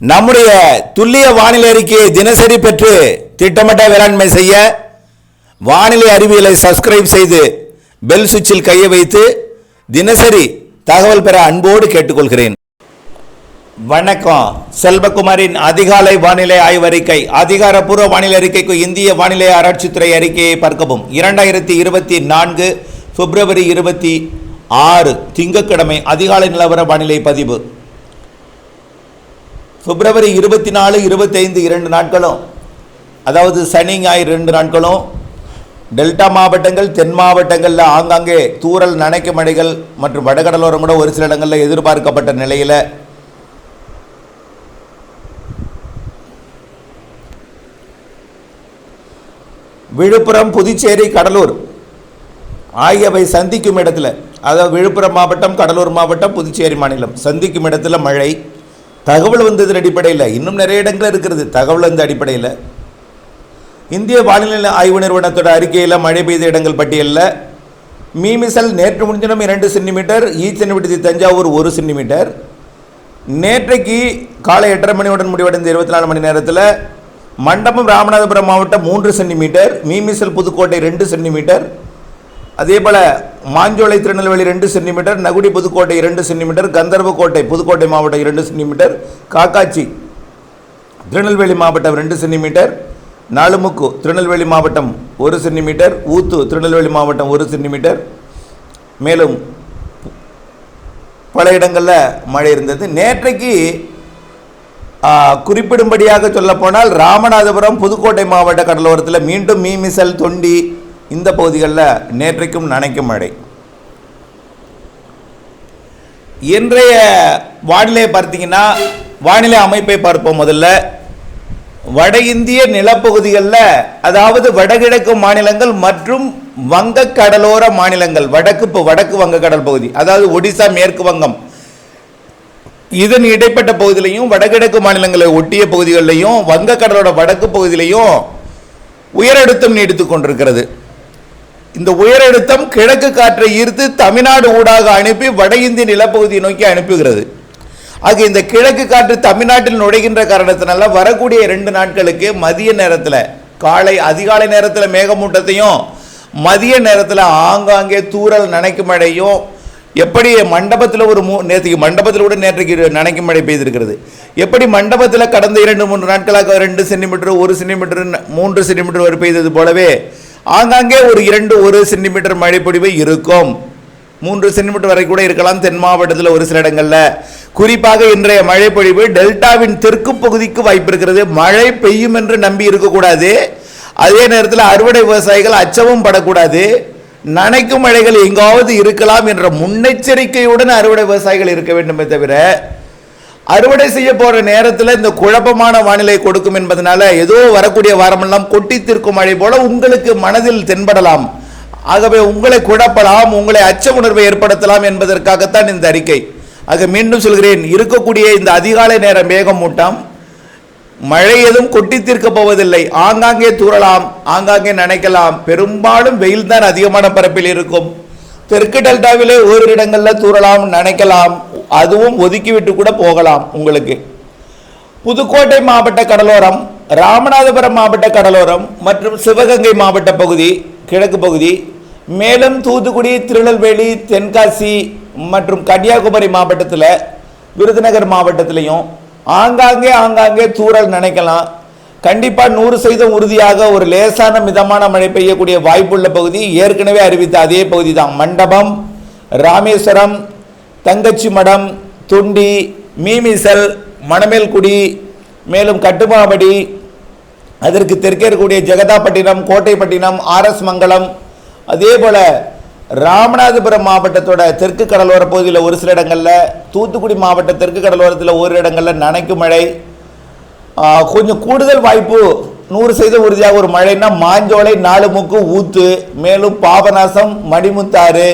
நம்முடைய துல்லிய வானிலை அறிக்கையை தினசரி பெற்று திட்டமிட்ட வேளாண்மை செய்ய வானிலை அறிவியலை சப்ஸ்கிரைப் செய்து பெல் சுவிட்சில் கையை வைத்து தினசரி தகவல் பெற அன்போடு கேட்டுக்கொள்கிறேன். வணக்கம். செல்வகுமாரின் அதிகாலை வானிலை ஆய்வறிக்கை அதிகாரப்பூர்வ வானிலை அறிக்கைக்கு இந்திய வானிலை ஆராய்ச்சித்துறை அறிக்கையை பார்க்கவும். இரண்டாயிரத்தி இருபத்தி நான்கு பிப்ரவரி இருபத்தி ஆறு திங்கட்கிழமை அதிகாலை நிலவர வானிலை பதிவு. பிப்ரவரி இருபத்தி நாலு இருபத்தைந்து இரண்டு நாட்களும் அதாவது சனி ஞாயிறு ரெண்டு நாட்களும் டெல்டா மாவட்டங்கள் தென் மாவட்டங்களில் ஆங்காங்கே தூரல் நனைக்க மழைகள் மற்றும் வடகடலோரம் கூட ஒரு சில இடங்களில் எதிர்பார்க்கப்பட்ட நிலையில் விழுப்புரம் புதுச்சேரி கடலூர் ஆகியவை சந்திக்கும் இடத்துல அதாவது விழுப்புரம் மாவட்டம் கடலூர் மாவட்டம் புதுச்சேரி மாநிலம் சந்திக்கும் இடத்துல மழை தகவல் வந்ததன் அடிப்படையில் இன்னும் நிறைய இடங்கள் இருக்கிறது. தகவல் வந்த அடிப்படையில் இந்திய வானிலை ஆய்வு நிறுவனத்தோட அறிக்கையில் மழை பெய்த இடங்கள் பட்டியலில். மீமிசல் நேற்று முடிஞ்சிடம் இரண்டு சென்டிமீட்டர் ஈச்சன்விடுதி தஞ்சாவூர் ஒரு சென்டிமீட்டர். நேற்றைக்கு காலை எட்டரை மணியுடன் முடிவடைந்த இருபத்தி நாலு மணி நேரத்தில் மண்டபம் ராமநாதபுரம் மாவட்டம் மூன்று சென்டிமீட்டர் மீமிசல் புதுக்கோட்டை ரெண்டு சென்டிமீட்டர் அதே போல் மாஞ்சோலை திருநெல்வேலி ரெண்டு சென்டிமீட்டர் நகுடி புதுக்கோட்டை இரண்டு சென்டிமீட்டர் கந்தர்வக்கோட்டை புதுக்கோட்டை மாவட்டம் இரண்டு சென்டிமீட்டர் காக்காச்சி திருநெல்வேலி மாவட்டம் ரெண்டு சென்டிமீட்டர் நாலுமுக்கு திருநெல்வேலி மாவட்டம் ஒரு சென்டிமீட்டர் ஊத்து திருநெல்வேலி மாவட்டம் ஒரு சென்டிமீட்டர். மேலும் பல இடங்களில் மழை இருந்தது. நேற்றைக்கு குறிப்பிடும்படியாக சொல்லப்போனால் ராமநாதபுரம் புதுக்கோட்டை மாவட்ட கடலோரத்தில் மீண்டும் மீமிசல் தொண்டி இந்த பகுதிகளில் நேற்றைக்கும் நனைக்கும் மழை இன்றைய வானிலையை பார்த்தீங்கன்னா வானிலை அமைப்பை பார்ப்போம் முதல்ல. வட இந்திய நிலப்பகுதிகளில் அதாவது வடகிழக்கு மாநிலங்கள் மற்றும் வங்க கடலோர மாநிலங்கள் வடக்கு இப்போ வடக்கு கடல் பகுதி அதாவது ஒடிசா மேற்கு வங்கம். இதன் இடைப்பட்ட பகுதியிலையும் வடகிழக்கு மாநிலங்களை ஒட்டிய பகுதிகளிலையும் வங்கக்கடலோட வடக்கு பகுதியிலையும் உயரழுத்தம் நீடித்துக் கொண்டிருக்கிறது. இந்த உயரழுத்தம் கிழக்கு காற்றை ஈர்த்து தமிழ்நாடு ஊடாக அனுப்பி வட இந்திய நிலப்பகுதியை நோக்கி அனுப்புகிறது. ஆக இந்த கிழக்கு காற்று தமிழ்நாட்டில் நுழைகின்ற காரணத்தினால வரக்கூடிய இரண்டு நாட்களுக்கு மதிய நேரத்தில் காலை அதிகாலை நேரத்தில் மேகமூட்டத்தையும் மதிய நேரத்தில் ஆங்காங்கே தூறல் நனைக்கும் மழையும் எப்படி மண்டபத்தில் ஒரு மூ நேற்றுக்கு மண்டபத்தில் கூட நேற்றைக்கு நனைக்கும் மழை பெய்திருக்கிறது. எப்படி மண்டபத்தில் கடந்த இரண்டு மூன்று நாட்களாக ரெண்டு சென்டிமீட்டர் ஒரு சென்டிமீட்டர் மூன்று சென்டிமீட்டர் வரை பெய்தது போலவே ஆங்காங்கே ஒரு இரண்டு ஒரு சென்டிமீட்டர் மழைப்பொழிவு இருக்கும். மூன்று சென்டிமீட்டர் வரை கூட இருக்கலாம். தென் மாவட்டத்தில் ஒரு சில இடங்களில். குறிப்பாக இன்றைய மழைப்பொழிவு டெல்டாவின் தெற்கு பகுதிக்கு வாய்ப்பு இருக்கிறது. மழை பெய்யும் என்று நம்பி இருக்கக்கூடாது. அதே நேரத்தில் அறுவடை விவசாயிகள் அச்சமும் படக்கூடாது. நனைக்கும் மழைகள் எங்காவது இருக்கலாம் என்ற முன்னெச்சரிக்கையுடன் அறுவடை விவசாயிகள் இருக்க வேண்டுமே. தவிர அறுவடை செய்ய போற நேரத்தில் இந்த குழப்பமான வானிலை கொடுக்கும் என்பதனால ஏதோ வரக்கூடிய வாரமெல்லாம் கொட்டி தீர்க்கும் மழை போல உங்களுக்கு மனதில் தென்படலாம். ஆகவே உங்களை குழப்பலாம் உங்களை அச்ச உணர்வை ஏற்படுத்தலாம் என்பதற்காகத்தான் இந்த அறிக்கை. ஆக மீண்டும் சொல்கிறேன் இருக்கக்கூடிய இந்த அதிகாலை நேர மேகமூட்டம் மழை எதுவும் கொட்டி தீர்க்கப் போவதில்லை. ஆங்காங்கே தூறலாம் ஆங்காங்கே நனைக்கலாம். பெரும்பாலும் வெயில் தான் அதிகமான பரப்பில் இருக்கும். தெற்கு டெல்டாவிலே ஓரிரு இடங்களில் தூறலாம் நனைக்கலாம். அதுவும் ஒதுக்கிவிட்டு கூட போகலாம் உங்களுக்கு. புதுக்கோட்டை மாவட்ட கடலோரம் ராமநாதபுரம் மாவட்ட கடலோரம் மற்றும் சிவகங்கை மாவட்ட பகுதி கிழக்கு பகுதி மேலும் தூத்துக்குடி திருநெல்வேலி தென்காசி மற்றும் கன்னியாகுமரி மாவட்டத்தில் விருதுநகர் மாவட்டத்திலையும் ஆங்காங்கே ஆங்காங்கே தூறல் நினைக்கலாம். கண்டிப்பாக நூறு சதவீதம் உறுதியாக ஒரு லேசான மிதமான மழை பெய்யக்கூடிய வாய்ப்புள்ள பகுதி ஏற்கனவே அறிவித்த அதே பகுதி தான் மண்டபம் ராமேஸ்வரம் தங்கச்சி மடம் துண்டி மீமிசல் மணமேல்குடி மேலும் கட்டுமாவடி அதற்கு தெற்கே இருக்கக்கூடிய ஜெகதாப்பட்டினம் கோட்டைப்பட்டினம் ஆர்எஸ் மங்கலம் அதே போல் ராமநாதபுரம் மாவட்டத்தோட தெற்கு கடலோர பகுதியில் ஒரு சில இடங்களில் தூத்துக்குடி மாவட்ட தெற்கு கடலோரத்தில் ஒரு இடங்களில் நனைக்கும் மழை. கொஞ்சம் கூடுதல் வாய்ப்பு நூறு செய்த உறுதியாக ஒரு மழைன்னா மாஞ்சோலை நாலு மூக்கு ஊத்து மேலும் பாபநாசம் மணிமுத்தாறு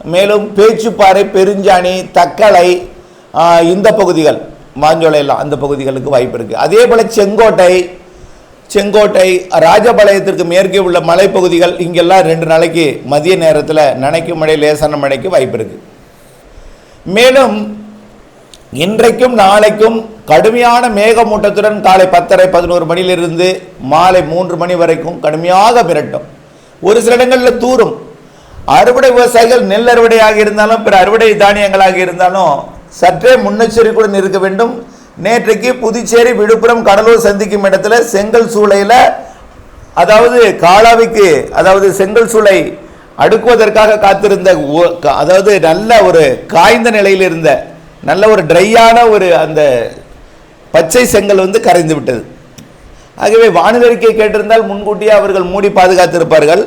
மேலும் பேச்சுப்பாறை பெருஞ்சாணி தக்கலை இந்த பகுதிகள் மாஞ்சோலையெல்லாம் அந்த பகுதிகளுக்கு வாய்ப்பு இருக்குது அதே போல் செங்கோட்டை செங்கோட்டை ராஜபாளையத்திற்கு மேற்கே உள்ள மலைப்பகுதிகள் இங்கெல்லாம் ரெண்டு நாளைக்கு மதிய நேரத்தில் நனைக்கும் மழை லேசான மழைக்கு வாய்ப்பு இருக்குது மேலும் இன்றைக்கும் நாளைக்கும் கடுமையான மேகமூட்டத்துடன் காலை பத்தரை பதினோரு மணியிலிருந்து மாலை மூன்று மணி வரைக்கும் கடுமையாக மிரட்டும். ஒரு சில இடங்களில் தூரும் அறுவடை விவசாயிகள் நெல் அறுவடையாக இருந்தாலும் பிற அறுவடை தானியங்களாக இருந்தாலும் சற்றே முன்னெச்சரிக்கையுடன் இருக்க வேண்டும். நேற்றைக்கு புதுச்சேரி விழுப்புரம் கடலூர் சந்திக்கும் இடத்துல செங்கல் சூளையில் அதாவது காலாவிக்கு அதாவது செங்கல் சூளை அடுக்குவதற்காக காத்திருந்த அதாவது நல்ல ஒரு காய்ந்த நிலையில் இருந்த நல்ல ஒரு ட்ரையான ஒரு அந்த பச்சை செங்கல் வந்து கரைந்து விட்டது. ஆகவே வானிலறிக்கை கேட்டிருந்தால் முன்கூட்டியே அவர்கள் மூடி பாதுகாத்திருப்பார்கள்.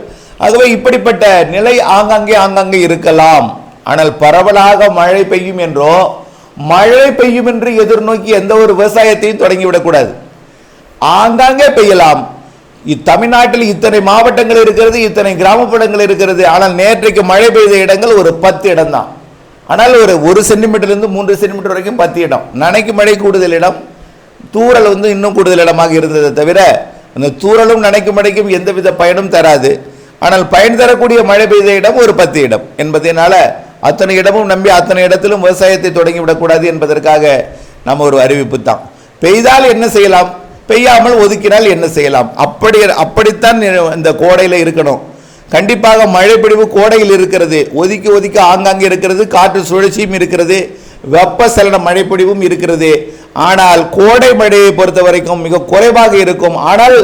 ஆகவே இப்படிப்பட்ட நிலை ஆங்காங்கே ஆங்காங்கே இருக்கலாம். ஆனால் பரவலாக மழை பெய்யும் என்றோ மழை பெய்யும் என்று எதிர்நோக்கி எந்த ஒரு விவசாயத்தையும் தொடங்கிவிடக்கூடாது ஆங்காங்கே பெய்யலாம். தமிழ்நாட்டில் இத்தனை மாவட்டங்கள் இருக்கிறது இத்தனை கிராமப்புறங்கள் இருக்கிறது ஆனால் நேற்றைக்கு மழை பெய்த இடங்கள் ஒரு பத்து இடம்தான். ஆனால் ஒரு ஒரு சென்டிமீட்டர்லேருந்து மூன்று சென்டிமீட்டர் வரைக்கும் பத்து இடம். நனைக்கு மழை கூடுதல் இடம் தூரல் வந்து இன்னும் கூடுதல் இடமாக இருந்ததை தவிர அந்த தூறலும் நனைக்கும் மழைக்கும் எந்தவித பயனும் தராது. ஆனால் பயன் தரக்கூடிய மழை பெய்த இடம் ஒரு பத்து இடம் என்பதனால அத்தனை இடமும் நம்பி அத்தனை இடத்திலும் விவசாயத்தை தொடங்கிவிடக்கூடாது என்பதற்காக நம்ம ஒரு அறிவிப்பு தான். பெய்தால் என்ன செய்யலாம்? பெய்யாமல் ஒதுக்கினால் என்ன செய்யலாம்? அப்படி அப்படித்தான் இந்த கோடையில் இருக்கணும். கண்டிப்பாக மழை கோடையில் இருக்கிறது. ஒதுக்கி ஒதுக்கி ஆங்காங்கே இருக்கிறது. காற்று சுழற்சியும் இருக்கிறது. வெப்ப சலன மழைப்பொழிவும் இருக்கிறது. ஆனால் கோடை மழையை பொறுத்த வரைக்கும் மிக குறைவாக இருக்கும். ஆனால்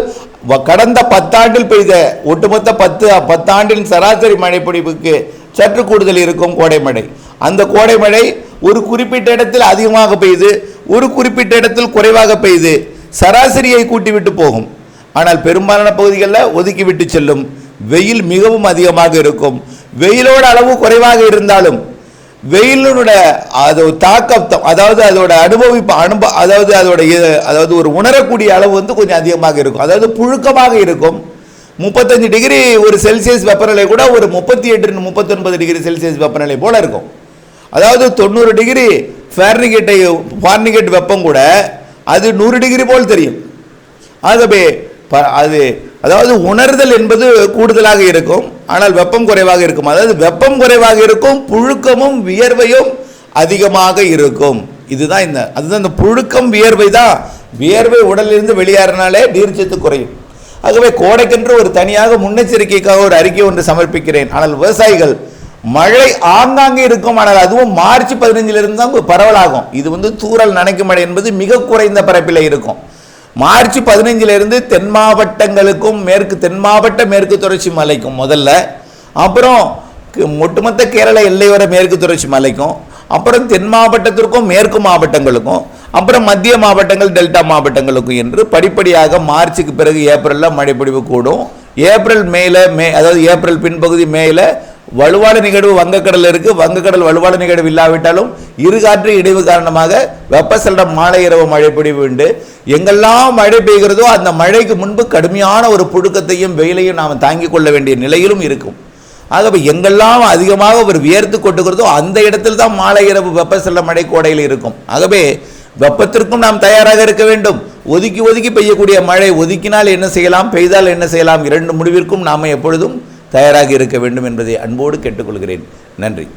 கடந்த பத்தாண்டில் பெய்த ஒட்டுமொத்த பத்து பத்தாண்டின் சராசரி மழைப்பொழிவுக்கு சற்று கூடுதல் இருக்கும் கோடை மழை அந்த கோடை மழை ஒரு குறிப்பிட்ட இடத்தில் அதிகமாக பெய்து ஒரு குறிப்பிட்ட இடத்தில் குறைவாக பெய்து சராசரியை கூட்டிவிட்டு போகும். ஆனால் பெரும்பாலான பகுதிகளில் ஒதுக்கிவிட்டு செல்லும். வெயில் மிகவும் அதிகமாக இருக்கும். வெயிலோட அளவு குறைவாக இருந்தாலும் வெயிலினுடைய அது தாக்கம் அதாவது அதோட அனுபவிப்பு அனுப அதாவது அதோட அதாவது ஒரு உணரக்கூடிய அளவு வந்து கொஞ்சம் அதிகமாக இருக்கும். அதாவது புழுக்கமாக இருக்கும். முப்பத்தஞ்சு டிகிரி ஒரு செல்சியஸ் வெப்பநிலை கூட ஒரு முப்பத்தி எட்டு முப்பத்தொன்பது டிகிரி செல்சியஸ் வெப்பநிலை போல இருக்கும். அதாவது தொண்ணூறு டிகிரி ஃபேர்னிகேட்டை ஃபார்னிகேட் வெப்பம் கூட அது நூறு டிகிரி போல் தெரியும். ஆகவே ப- அது அதாவது உணர்தல் என்பது கூடுதலாக இருக்கும் ஆனால் வெப்பம் குறைவாக இருக்கும். அதாவது வெப்பம் குறைவாக இருக்கும் புழுக்கமும் வியர்வையும் அதிகமாக இருக்கும். இதுதான் இந்த அதுதான் இந்த புழுக்கம் வியர்வை தான். வியர்வை உடலிலிருந்து வெளியேறினாலே நீர்ச்சத்து குறையும். ஆகவே கோடைக்கென்று ஒரு தனியாக முன்னெச்சரிக்கைக்காக ஒரு அறிக்கை ஒன்று சமர்ப்பிக்கிறேன். ஆனால் விவசாயிகள் மழை ஆங்காங்கே இருக்கும் ஆனால் அதுவும் மார்ச் பதினஞ்சிலிருந்து தான் பரவலாகும். இது வந்து தூறல் நனைக்கும் மழை என்பது மிக குறைந்த பரப்பில் இருக்கும். மார்ச் பதினைஞ்சிலிருந்து தென் மாவட்டங்களுக்கும் மேற்கு தென் மாவட்ட மேற்கு தொடர்ச்சி மலைக்கும் முதல்ல. அப்புறம் ஒட்டுமொத்த கேரள எல்லையோர மேற்கு தொடர்ச்சி மலைக்கும் அப்புறம் தென் மாவட்டத்திற்கும் மேற்கு மாவட்டங்களுக்கும் அப்புறம் மத்திய மாவட்டங்கள் டெல்டா மாவட்டங்களுக்கும் என்று படிப்படியாக மார்ச்சுக்கு பிறகு ஏப்ரலில் மழைப்பொழிவு கூடும். ஏப்ரல் மேல மே அதாவது ஏப்ரல் பின்பகுதி மேல வலுவான நிகழ்வு வங்கக்கடல் இருக்கு. வங்கக்கடல் வலுவான நிகழ்வு இல்லாவிட்டாலும் இருகாற்று இடைவு காரணமாக வெப்பசலனம் மாலை இரவு மழை பொழிவு உண்டு. எங்கெல்லாம் மழை பெய்கிறதோ அந்த மழைக்கு முன்பு கடுமையான ஒரு புழுக்கத்தையும் வெயிலையும் நாம் தாங்கிக் கொள்ள வேண்டிய நிலையிலும் இருக்கும். ஆகவே எங்கெல்லாம் அதிகமாக ஒரு வியர்த்து கொட்டுகிறதோ அந்த இடத்தில் தான் மாலை இரவு வெப்பசலன மழை கோடையில் இருக்கும். ஆகவே வெப்பத்திற்கும் நாம் தயாராக இருக்க வேண்டும். ஒதுக்கி ஒதுக்கி பெய்யக்கூடிய மழை ஒதுக்கினால் என்ன செய்யலாம்? பெய்தால் என்ன செய்யலாம்? இரண்டு முடிவிற்கும் நாம் எப்பொழுதும் தயாராக இருக்க வேண்டும் என்பதை அன்போடு கேட்டுக்கொள்கிறேன். நன்றி.